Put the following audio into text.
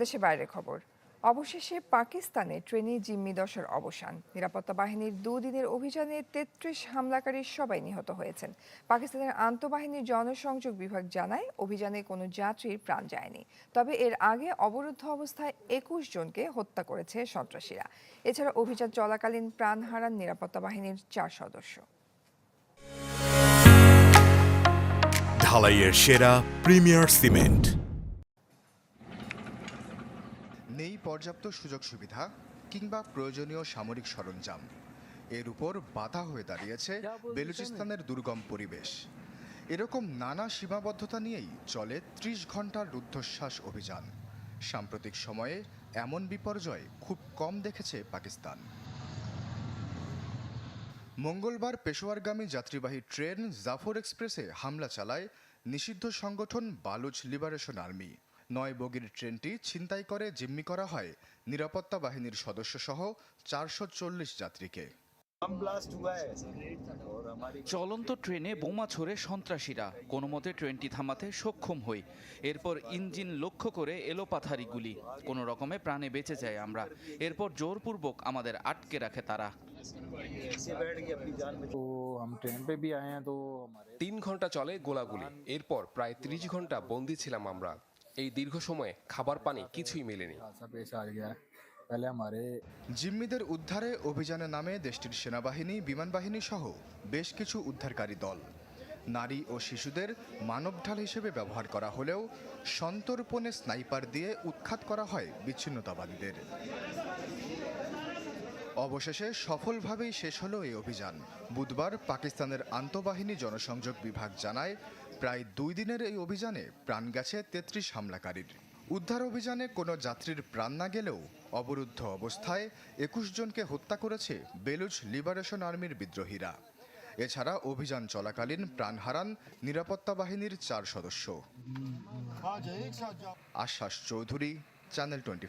দেশে বাইরে খবর। অবশেষে পাকিস্তানে ট্রেনে জিম্মি দশের অবসান। নিরাপত্তা বাহিনীর দুদিনের অভিযানে তেত্রিশ হামলাকারীর সবাই নিহত হয়েছেন। পাকিস্তানের আন্তঃবাহিনীর জনসংযোগ বিভাগ জানায়, অভিযানে কোনো যাত্রীর প্রাণ যায়নি। তবে এর আগে অবরুদ্ধ অবস্থায় একুশ জনকে হত্যা করেছে সন্ত্রাসীরা। এছাড়া অভিযান চলাকালীন প্রাণ হারান নিরাপত্তা বাহিনীর চার সদস্য। ঢালাইয়ের সেরা প্রিমিয়ার সিমেন্ট। নেই পর্যাপ্ত সুযোগ সুবিধা কিংবা প্রয়োজনীয় সামরিক সরঞ্জাম। এর উপর বাধা হয়ে দাঁড়িয়েছে বেলুচিস্তানের দুর্গম পরিবেশ। এরকম নানা সীমাবদ্ধতা নিয়েই চলে ত্রিশ ঘণ্টার রুদ্ধশ্বাস অভিযান। সাম্প্রতিক সময়ে এমন বিপর্যয় খুব কম দেখেছে পাকিস্তান। মঙ্গলবার পেশোয়ারগামী যাত্রীবাহী ট্রেন জাফর এক্সপ্রেসে হামলা চালায় নিষিদ্ধ সংগঠন বালুচ লিবারেশন আর্মি। নয় বগির ট্রেনটি ছিনতাই করে জিম্মি করা হয় নিরাপত্তা বাহিনীর সদস্যসহ চারশো চল্লিশ যাত্রীকে। চলন্ত ট্রেনে বোমা ছড়ে সন্ত্রাসীরা। কোনো মতে ট্রেনটি থামাতে সক্ষম হই। এরপর ইঞ্জিন লক্ষ্য করে এলো পাথারি গুলি কোনো রকমে প্রাণে বেঁচে যায় আমরা। এরপর জোরপূর্বক আমাদের আটকে রাখে তারা। তিন ঘণ্টা চলে গোলাগুলি। এরপর প্রায় ত্রিশ ঘণ্টা বন্দি ছিলাম আমরা। এই দীর্ঘ সময়ে খাবার পানি কিছুই মেলেনি। জিম্মিদের উদ্ধারে অভিযানে নামে দেশটির সেনাবাহিনী বিমান বাহিনী সহ বেশ কিছু উদ্ধারকারী দল। নারী ও শিশুদের মানব ঢাল হিসেবে ব্যবহার করা হলেও সন্তর্পণে স্নাইপার দিয়ে উৎখাত করা হয় বিচ্ছিন্নতাবাদীদের। অবশেষে সফলভাবেই শেষ হলো এই অভিযান। বুধবার পাকিস্তানের আন্তঃবাহিনী জনসংযোগ বিভাগ জানায়, প্রায় দুই দিনের এই অভিযানে প্রাণ গেছে তেত্রিশ হামলাকারীর। উদ্ধার অভিযানে কোনো যাত্রীর প্রাণ না গেলেও অবরুদ্ধ অবস্থায় একুশ জনকে হত্যা করেছে বেলুচ লিবারেশন আর্মির বিদ্রোহীরা। এছাড়া অভিযান চলাকালীন প্রাণ হারান নিরাপত্তা বাহিনীর চার সদস্য। আশ্বাস চৌধুরী, চ্যানেল টোয়েন্টি